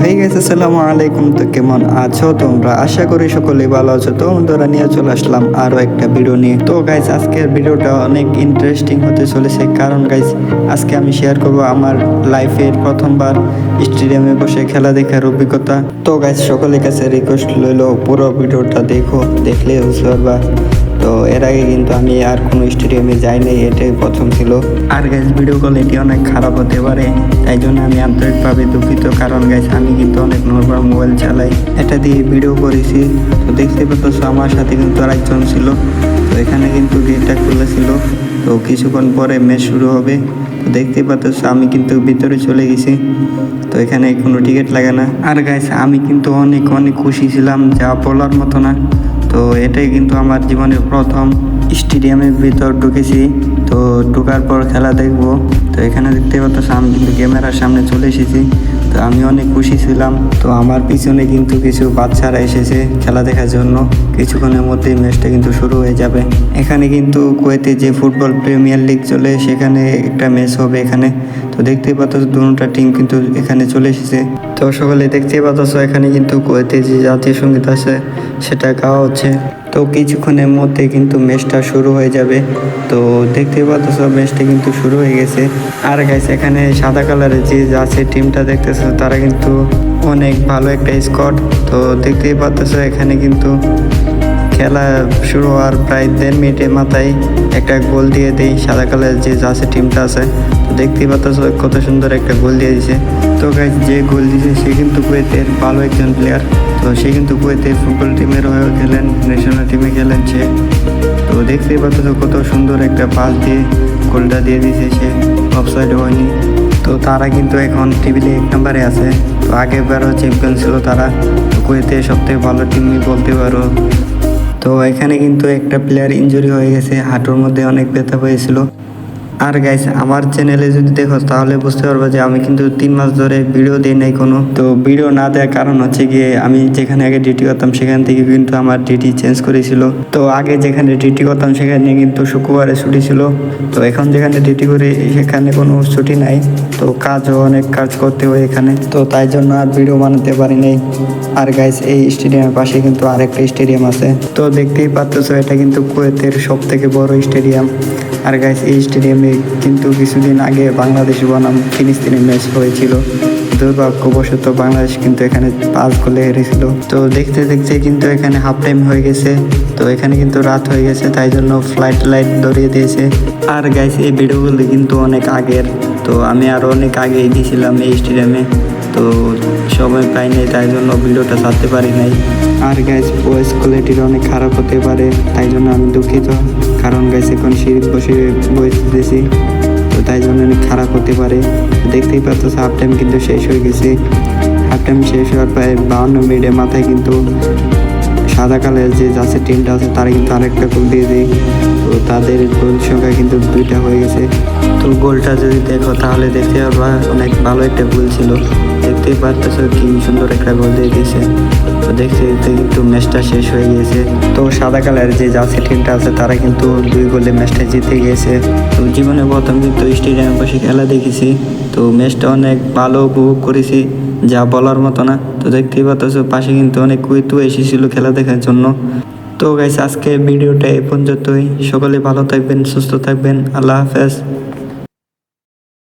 হয়ে গেছে আসসালামু আলাইকুম। তো কেমন আছো তোমরা? আশা করি সকলেই ভালো আছো। তো বন্ধুরা, নিয়ে চলে আসলাম আরও একটা ভিডিও নিয়ে। তো গাইজ আজকের ভিডিওটা অনেক ইন্টারেস্টিং হতে চলেছে। কারণ গাইজ আজকে আমি শেয়ার করব আমার লাইফের প্রথমবার স্টেডিয়ামে বসে খেলা দেখার অভিজ্ঞতা। তো গাইজ সকলের কাছে রিকোয়েস্ট লইলো পুরো ভিডিওটা দেখো, দেখলে বুঝতে পারবা। তো এর আগে কিন্তু আমি আর কোনো স্টেডিয়ামে যাইনি, এটাই প্রথম ছিল। আর গ্যাস ভিডিও কোয়ালিটি অনেক খারাপ হতে পারে, তাই জন্য আমি আন্তরিকভাবে দুঃখিত। কারণ গ্যাস আমি কিন্তু অনেক নর্মাল মোবাইল চালাই, এটা দিয়ে ভিডিও করেছি। তো দেখতে পাচ্ছ, আমার সাথে কিন্তু আরেকজন ছিল। তো এখানে কিন্তু গেটটা খুলেছিল তো কিছুক্ষণ পরে ম্যাচ শুরু হবে। তো দেখতে পাচ্ছ, আমি কিন্তু ভিতরে চলে গেছি। তো এখানে কোনো টিকিট লাগে না। আর গাইস আমি কিন্তু অনেক অনেক খুশি ছিলাম, যা বলার মতো না। তো এটাই কিন্তু আমার জীবনের প্রথম স্টেডিয়ামের ভিতর ঢুকেছি। তো ঢুকার পর খেলা দেখব। তো এখানে দেখতে পাচ্ছ, আমি কিন্তু ক্যামেরার সামনে চলে এসেছি। তো আমি অনেক খুশি ছিলাম। তো আমার পিছনে কিন্তু কিছু বাচ্চারা এসেছে খেলা দেখার জন্য। কিছুক্ষণের মধ্যেই ম্যাচটা কিন্তু শুরু হয়ে যাবে। এখানে কিন্তু কুয়েতে যে ফুটবল প্রিমিয়ার লিগ চলে, সেখানে একটা ম্যাচ হবে এখানে। তো দেখতেই পাচ্ছ, দুটা টিম কিন্তু এখানে চলে এসেছে। তো সকলে দেখতেই পাচ্ছ, এখানে কিন্তু কুয়েতে যে জাতীয় সংগীত আছে, সেটা গাওয়া হচ্ছে। তো কিছুক্ষণের মধ্যে কিন্তু ম্যাচটা শুরু হয়ে যাবে। তো দেখতে পাচ্ছ ম্যাচটা কিন্তু শুরু হয়ে গেছে। আর গাইছে এখানে সাদা কালারের যে আছে টিমটা দেখতেছো, তারা কিন্তু অনেক ভালো একটা স্কট তো দেখতেই পাচ্ছ, এখানে কিন্তু খেলা শুরু হওয়ার প্রায় দেড় মিনিটের মাথায় একটা গোল দিয়ে দেই সাদা কালার যে আছে টিমটা আছে। দেখতেই পাচ্ছ, কত সুন্দর একটা গোল দিয়ে দিয়েছে। তো গাইজ যে গোল দিয়েছে সে কিন্তু কুয়েতের ভালো একজন প্লেয়ার তো সে কিন্তু কুয়েতের ফুটবল টিমের হয়েও খেলেন ন্যাশনাল টিমে খেলেন সে। তো দেখতেই পাচ্ছ কত সুন্দর একটা পাস দিয়ে গোলটা দিয়ে দিয়েছে সে অফসাইড হয়নি। তো তারা কিন্তু এখন টেবিলে এক নম্বরে আছে। তো আগেবারও চ্যাম্পিয়ন ছিল তারা। তো কুয়েতে সবথেকে ভালো টিমই বলতে পারো। তো এখানে কিন্তু একটা প্লেয়ার ইনজুরি হয়ে গেছে, হাঁটুর মধ্যে অনেক ব্যথা হয়েছিল আর গাইস আমার চ্যানেলে যদি দেখো, তাহলে বুঝতে পারব যে আমি কিন্তু তিন মাস ধরে ভিডিও দিই নাই কোনো। তো ভিডিও না দেওয়ার কারণ হচ্ছে গিয়ে আমি যেখানে আগে ডিউটি করতাম, সেখান থেকে কিন্তু আমার ডিউটি চেঞ্জ করেছিল। তো আগে যেখানে ডিউটি করতাম, সেখানে কিন্তু শুক্রবারে ছুটি ছিল। তো এখন যেখানে ডিউটি করি, সেখানে কোনো ছুটি নাই। তো কাজও অনেক কাজ করতে হয় এখানে। তো তাই জন্য আর ভিডিও বানাতে পারি নাই। আর গাইস এই স্টেডিয়ামের পাশে কিন্তু আরেকটা স্টেডিয়াম আছে। তো দেখতেই পাচ্ছ এটা কিন্তু কুয়েতের সব থেকে বড় স্টেডিয়াম আর গাইস এই স্টেডিয়ামে কিন্তু কিছুদিন আগে বাংলাদেশ বনাম ফিলিস্তিনের ম্যাচ হয়েছিল। দুর্ভাগ্যবশত বাংলাদেশ কিন্তু এখানে পাঁচ গোলে হেরেছিল। তো দেখতে দেখতে কিন্তু এখানে হাফ টাইম হয়ে গেছে। তো এখানে কিন্তু রাত হয়ে গেছে, তাই জন্য ফ্লাইট লাইট ধরিয়ে দিয়েছে। আর গাইস এই ভিডিওগুলো কিন্তু অনেক আগের। তো আমি আরও অনেক আগেই দিয়েছিলাম এই স্টেডিয়ামে তো সময় পাই নাই, তাই জন্য ভিডিওটা ছাড়তে পারি নাই। আর গ্যাস ভয়েস কোয়ালিটির অনেক খারাপ হতে পারে, তাই জন্য আমি দুঃখিত। কারণ গ্যাস এখন সিঁড়ি বসে ভয়েস দিয়েছি তো তাই জন্য অনেক খারাপ হতে পারে। দেখতেই পাচ্ছ হাফ টাইম কিন্তু শেষ হয়ে গেছে। হাফ টাইম শেষ হওয়ার প্রায় বাউন্ন মিনিটের মাথায় কিন্তু সাদা কালের যে যাচ্ছে টিমটা আছে, তারা কিন্তু আরেকটা গোল দিয়ে দেয় তো তাদের গোল সংখ্যা কিন্তু দুইটা হয়ে গেছে। তো গোলটা যদি দেখো, তাহলে দেখতে পারবা অনেক ভালো একটা গোল ছিল। দেখতেই পারতেছ কি সুন্দর একটা গোল দিয়ে দিয়েছে। তো দেখতে দেখতে কিন্তু ম্যাচটা শেষ হয়ে গিয়েছে। তো সাদা কালার যে যাচ্ছে টিমটা আছে, তারা কিন্তু দুই গোলে ম্যাচটা জিতে গিয়েছে। তো জীবনে প্রথম কিন্তু স্টেডিয়ামে বসে খেলা দেখেছি। তো ম্যাচটা অনেক ভালো উপভোগ করেছি, যা বলার মতো না। তো দেখতেই পাচ্ছ পাশে কিন্তু অনেক কুইতু এসেছিল খেলা দেখার জন্য। তো গাইস আজকে ভিডিওটা এই পর্যন্তই। সকলে ভালো থাকবেন, সুস্থ থাকবেন। আল্লাহ হাফেজ।